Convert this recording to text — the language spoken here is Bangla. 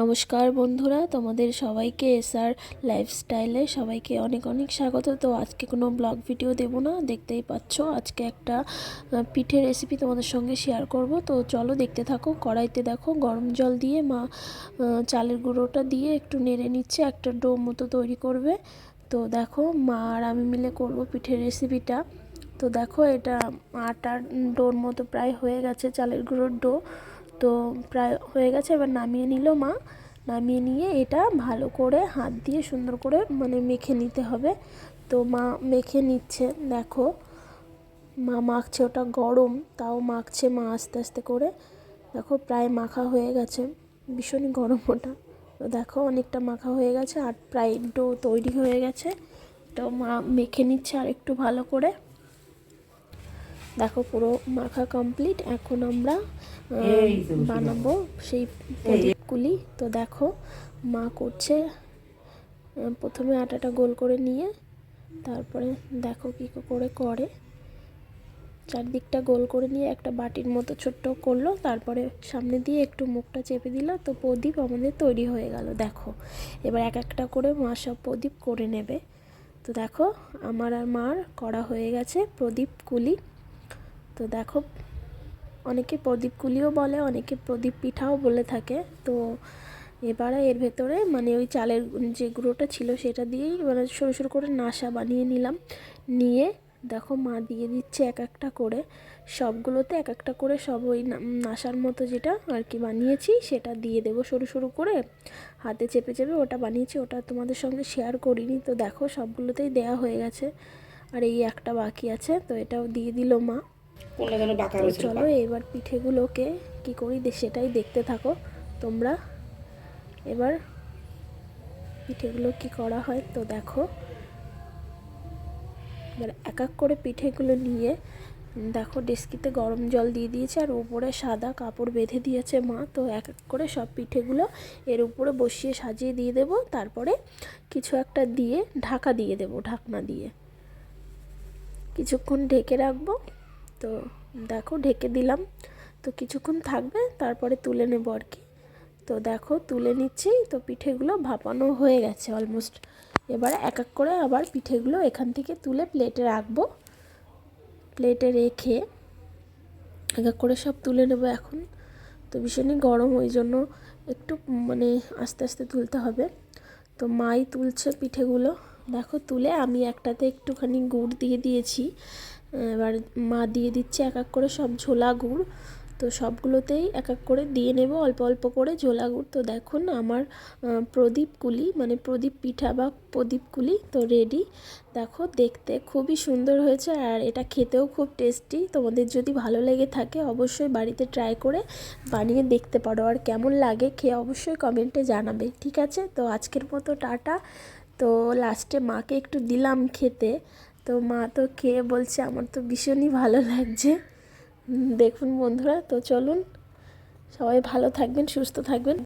নমস্কার বন্ধুরা, তোমাদের সবাইকে এসআর লাইফস্টাইলে সবাইকে অনেক অনেক স্বাগত। তো আজকে কোনো ব্লগ ভিডিও দেব না, দেখতেই পাচ্ছ আজকে একটা পিঠের রেসিপি তোমাদের সঙ্গে শেয়ার করব। তো চলো দেখতে থাকো, কড়াইতে দেখো গরম জল দিয়ে, মা চালের গুঁড়োটা দিয়ে একটু নেড়ে নিচ্ছে, একটা ডো মতো তৈরি করবে। তো দেখো মা আর আমি মিলে করব পিঠের রেসিপিটা তো দেখো এটা আটার ডোর মতো প্রায় হয়ে গেছে চালের গুঁড়োর ডো। তো প্রায় হয়ে গেছে, এবার নামিয়ে নিল মা। নামিয়ে নিয়ে এটা ভালো করে হাত দিয়ে সুন্দর করে মানে মেখে নিতে হবে। তো মা মেখে নিচ্ছে, দেখো। মা মাখছে ওটা গরম, তাও মাখছে মা আস্তে আস্তে করে। দেখো প্রায় মাখা হয়ে গেছে ভীষণই গরম ওটা। তো দেখো অনেকটা মাখা হয়ে গেছে, আর প্রায় ডো তৈরি হয়ে গেছে। তো মা মেখে নিচ্ছে আর একটু ভালো করে। দেখো পুরো মাখা কমপ্লিট এখন আমরা বানাবো সেই প্রদীপগুলি। তো দেখো মা করছে প্রথমে আটাটা গোল করে নিয়ে তারপরে দেখো কী করে করে। চারদিকটা গোল করে নিয়ে একটা বাটির মতো ছোট্ট করল তারপরে সামনে দিয়ে একটু মুখটা চেপে দিল তো প্রদীপ আমাদের তৈরি হয়ে গেল দেখো। এবার এক একটা করে মা সব প্রদীপ করে নেবে। তো দেখো আমার আর মার করা হয়ে গেছে প্রদীপ কুলি তো দেখো, অনেকে প্রদীপ কুলিও বলে, অনেকে প্রদীপ পিঠাও বলে থাকে। তো এবারে এর ভেতরে মানে ওই চালের যে গুঁড়োটা ছিল সেটা দিয়েই মানে সরু সরু করে নাসা বানিয়ে নিলাম। নিয়ে দেখো মা দিয়ে দিচ্ছে এক একটা করে। সবগুলোতে এক একটা করে সব ওই না- নাসার মতো যেটা আর কি বানিয়েছি, সেটা দিয়ে দেবো সরু সরু করে। হাতে চেপে চেপে ওটা বানিয়েছি, ওটা তোমাদের সঙ্গে শেয়ার করিনি। তো দেখো সবগুলোতেই দেয়া হয়ে গেছে। আর এই একটা বাকি আছে, তো এটাও দিয়ে দিল মা। কোনটা যেন বাঁকা রয়েছে চলো এবার পিঠেগুলোকে কি করি সেটাই দেখতে থাকো। তোমরা এবার পিঠেগুলো কি করা হয় তো দেখো। এবার এক এক করে পিঠেগুলো নিয়ে দেখো ডেস্কিতে গরম জল দিয়ে দিয়েছে আর উপরে সাদা কাপড় বেঁধে দিয়েছে মা। তো এক এক করে সব পিঠেগুলো এর উপরে বসিয়ে সাজিয়ে দিয়ে দেব। তারপরে কিছু একটা দিয়ে ঢাকা দিয়ে দেব ঢাকনা দিয়ে। কিছুক্ষণ ঢেকে রাখব। তো দেখো ঢেকে দিলাম। তো কিছুক্ষণ থাকবে, তারপরে তুলে নেব আর কি। তো দেখো তুলে নিচ্ছি, তো পিঠেগুলো ভাপানো হয়ে গেছে অলমোস্ট এবার এক এক করে আবার পিঠেগুলো এখান থেকে তুলে প্লেটে রাখব। প্লেটে রেখে এক এক করে সব তুলে নেব এখন। তো ভীষণই গরম, ওই জন্য একটু মানে আস্তে আস্তে তুলতে হবে। তো মাই তুলছে পিঠেগুলো। দেখো তুলে আমি একটাতে একটুখানি গুড় দিয়ে দিয়েছি। এবার মা দিয়ে দিচ্ছে এক এক করে সব ঝোলা গুড়। তো সবগুলোতেই এক এক করে দিয়ে নেব, অল্প অল্প করে ঝোলা গুড়। তো দেখুন আমার প্রদীপ কুলি মানে প্রদীপ পিঠা বা প্রদীপ কুলি তো রেডি দেখো দেখতে খুবই সুন্দর হয়েছে আর এটা খেতেও খুব টেস্টি তোমাদের যদি ভালো লেগে থাকে অবশ্যই বাড়িতে ট্রাই করে বানিয়ে দেখতে পারো। আর কেমন লাগে খেয়ে অবশ্যই কমেন্টে জানাবে, ঠিক আছে? তো আজকের মতো টাটা। তো লাস্টে মাকে একটু দিলাম খেতে। তো মা তো খেয়ে বলছে, আমার তো ভীষণই ভালো লাগছে। দেখুন বন্ধুরা, তো চলুন, সবাই ভালো থাকবেন, সুস্থ থাকবেন।